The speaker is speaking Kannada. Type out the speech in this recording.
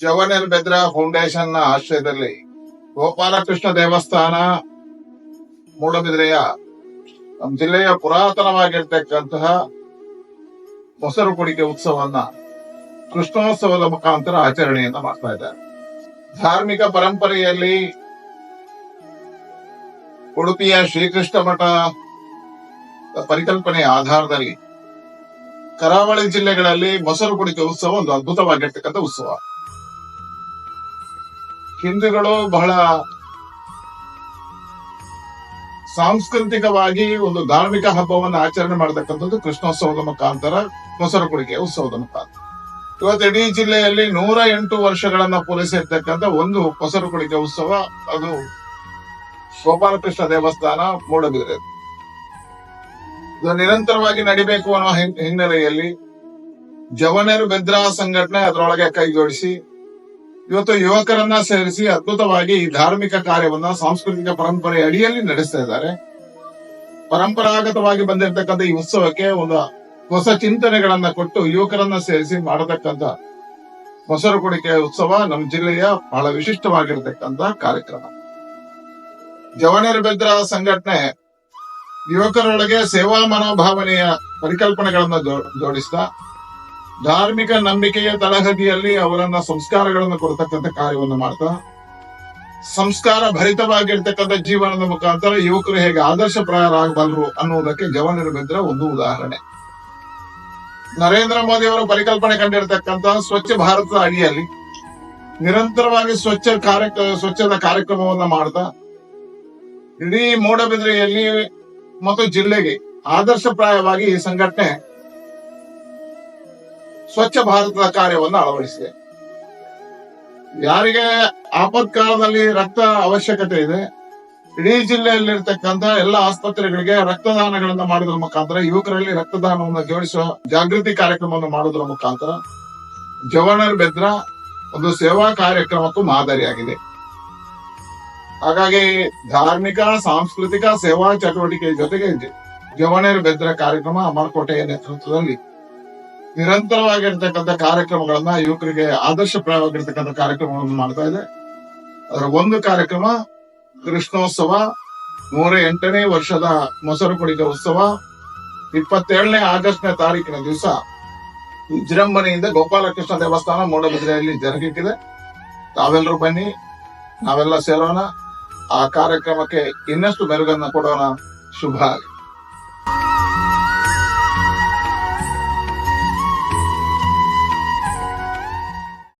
ಜವನರ್ ಬೆದ್ರ ಫೌಂಡೇಶನ್ನ ಆಶ್ರಯದಲ್ಲಿ ಗೋಪಾಲಕೃಷ್ಣ ದೇವಸ್ಥಾನ ಮೂಡಬಿದ್ರೆಯ ನಮ್ಮ ಜಿಲ್ಲೆಯ ಪುರಾತನವಾಗಿರ್ತಕ್ಕಂತಹ ಮೊಸರು ಕುಡಿಕೆ ಉತ್ಸವವನ್ನ ಕೃಷ್ಣೋತ್ಸವದ ಮುಖಾಂತರ ಆಚರಣೆಯನ್ನ ಮಾಡ್ತಾ ಇದ್ದಾರೆ. ಧಾರ್ಮಿಕ ಪರಂಪರೆಯಲ್ಲಿ ಉಡುಪಿಯ ಶ್ರೀಕೃಷ್ಣ ಮಠ ಪರಿಕಲ್ಪನೆಯ ಆಧಾರದಲ್ಲಿ ಕರಾವಳಿ ಜಿಲ್ಲೆಗಳಲ್ಲಿ ಮೊಸರು ಕುಡಿಕೆ ಉತ್ಸವ ಒಂದು ಅದ್ಭುತವಾಗಿರ್ತಕ್ಕಂಥ ಉತ್ಸವ. ಹಿಂದೂಗಳು ಬಹಳ ಸಾಂಸ್ಕೃತಿಕವಾಗಿ ಒಂದು ಧಾರ್ಮಿಕ ಹಬ್ಬವನ್ನು ಆಚರಣೆ ಮಾಡತಕ್ಕಂಥದ್ದು ಕೃಷ್ಣೋತ್ಸವದ ಮುಖಾಂತರ ಮೊಸರು ಕುಡಿಕೆ ಉತ್ಸವದ ಮುಖಾಂತರ. ಇವತ್ತು ಇಡೀ ಜಿಲ್ಲೆಯಲ್ಲಿ ನೂರ ಎಂಟು ವರ್ಷಗಳನ್ನ ಪೂರೈಸಿರ್ತಕ್ಕಂಥ ಒಂದು ಮೊಸರು ಕುಡಿಕೆ ಉತ್ಸವ, ಅದು ಗೋಪಾಲಕೃಷ್ಣ ದೇವಸ್ಥಾನ, ಮೂಡಬಿದ್ರೆ. ಇದು ನಿರಂತರವಾಗಿ ನಡಿಬೇಕು ಅನ್ನೋ ಹಿನ್- ಹಿನ್ನೆಲೆಯಲ್ಲಿ ಜವನರು ಭದ್ರಾ ಸಂಘಟನೆ ಅದರೊಳಗೆ ಕೈ ಜೋಡಿಸಿ ಇವತ್ತು ಯುವಕರನ್ನ ಸೇರಿಸಿ ಅದ್ಭುತವಾಗಿ ಈ ಧಾರ್ಮಿಕ ಕಾರ್ಯವನ್ನ ಸಾಂಸ್ಕೃತಿಕ ಪರಂಪರೆ ಅಡಿಯಲ್ಲಿ ನಡೆಸ್ತಾ ಇದ್ದಾರೆ. ಪರಂಪರಾಗತವಾಗಿ ಬಂದಿರತಕ್ಕಂಥ ಈ ಉತ್ಸವಕ್ಕೆ ಒಂದು ಹೊಸ ಚಿಂತನೆಗಳನ್ನ ಕೊಟ್ಟು ಯುವಕರನ್ನ ಸೇರಿಸಿ ಮಾಡತಕ್ಕಂಥ ಮೊಸರು ಕುಡಿಕೆ ಉತ್ಸವ ನಮ್ಮ ಜಿಲ್ಲೆಯ ಬಹಳ ವಿಶಿಷ್ಟವಾಗಿರತಕ್ಕಂತ ಕಾರ್ಯಕ್ರಮ. ಜವನರ ಬೆದ್ರ ಸಂಘಟನೆ ಯುವಕರೊಳಗೆ ಸೇವಾ ಮನೋಭಾವನೆಯ ಪರಿಕಲ್ಪನೆಗಳನ್ನ ಜೋಡಿಸ್ತಾ ಧಾರ್ಮಿಕ ನಂಬಿಕೆಯ ತಳಹದಿಯಲ್ಲಿ ಅವರನ್ನ ಸಂಸ್ಕಾರಗಳನ್ನು ಕೊಡ್ತಕ್ಕಂಥ ಕಾರ್ಯವನ್ನು ಮಾಡ್ತಾ, ಸಂಸ್ಕಾರ ಭರಿತವಾಗಿರ್ತಕ್ಕಂಥ ಜೀವನದ ಮುಖಾಂತರ ಯುವಕರು ಹೇಗೆ ಆದರ್ಶಪ್ರಾಯರಾಗಬಲ್ಲರು ಅನ್ನುವುದಕ್ಕೆ ಜವನರ ಬೆದ್ರ ಒಂದು ಉದಾಹರಣೆ. ನರೇಂದ್ರ ಮೋದಿ ಅವರು ಪರಿಕಲ್ಪನೆ ಕಂಡಿರತಕ್ಕಂತ ಸ್ವಚ್ಛ ಭಾರತದ ಅಡಿಯಲ್ಲಿ ನಿರಂತರವಾಗಿ ಸ್ವಚ್ಛ ಕಾರ್ಯ ಸ್ವಚ್ಛದ ಕಾರ್ಯಕ್ರಮವನ್ನ ಮಾಡ್ತಾ, ಇಡೀ ಮೂಡಬಿದ್ರೆಯಲ್ಲಿ ಮತ್ತು ಜಿಲ್ಲೆಗೆ ಆದರ್ಶಪ್ರಾಯವಾಗಿ ಈ ಸಂಘಟನೆ ಸ್ವಚ್ಛ ಭಾರತದ ಕಾರ್ಯವನ್ನು ಅಳವಡಿಸಿದೆ. ಯಾರಿಗೆ ಆಪತ್ಕಾಲದಲ್ಲಿ ರಕ್ತ ಅವಶ್ಯಕತೆ ಇದೆ, ಇಡೀ ಜಿಲ್ಲೆಯಲ್ಲಿರ್ತಕ್ಕಂಥ ಎಲ್ಲ ಆಸ್ಪತ್ರೆಗಳಿಗೆ ರಕ್ತದಾನಗಳನ್ನ ಮಾಡೋದ್ರ ಮುಖಾಂತರ, ಯುವಕರಲ್ಲಿ ರಕ್ತದಾನವನ್ನು ಜೋಡಿಸುವ ಜಾಗೃತಿ ಕಾರ್ಯಕ್ರಮವನ್ನು ಮಾಡೋದ್ರ ಮುಖಾಂತರ ಜವನರ್ ಬೆದ್ರ ಒಂದು ಸೇವಾ ಕಾರ್ಯಕ್ರಮಕ್ಕೂ ಮಾದರಿಯಾಗಿದೆ. ಹಾಗಾಗಿ ಧಾರ್ಮಿಕ, ಸಾಂಸ್ಕೃತಿಕ ಸೇವಾ ಚಟುವಟಿಕೆ ಜೊತೆಗೆ ಜವನರ್ ಬೆದ್ರ ಕಾರ್ಯಕ್ರಮ ಅಮರಕೋಟೆಯ ನೇತೃತ್ವದಲ್ಲಿ ನಿರಂತರವಾಗಿರ್ತಕ್ಕಂಥ ಕಾರ್ಯಕ್ರಮಗಳನ್ನ ಯುವಕರಿಗೆ ಆದರ್ಶಪ್ರಾಯವಾಗಿರ್ತಕ್ಕಂಥ ಕಾರ್ಯಕ್ರಮಗಳನ್ನು ಮಾಡ್ತಾ ಇದೆ. ಅದರ ಒಂದು ಕಾರ್ಯಕ್ರಮ ಕೃಷ್ಣೋತ್ಸವ ನೂರ ಎಂಟನೇ ವರ್ಷದ ಮೊಸರು ಕುಡಿಕೆ ಉತ್ಸವ, ಇಪ್ಪತ್ತೇಳನೇ ಆಗಸ್ಟ್ನೇ ತಾರೀಕಿನ ದಿವಸ ವಿಜೃಂಭಣೆಯಿಂದ ಗೋಪಾಲಕೃಷ್ಣ ದೇವಸ್ಥಾನ ಮೂಡಬಿದ್ರೆಯಲ್ಲಿ ಜರುಗಿಟ್ಟಿದೆ ತಾವೆಲ್ಲರೂ ಬನ್ನಿ, ನಾವೆಲ್ಲ ಸೇರೋಣ. ಆ ಕಾರ್ಯಕ್ರಮಕ್ಕೆ ಇನ್ನಷ್ಟು ಮೆರುಗನ್ನ ಕೊಡೋಣ. ಶುಭ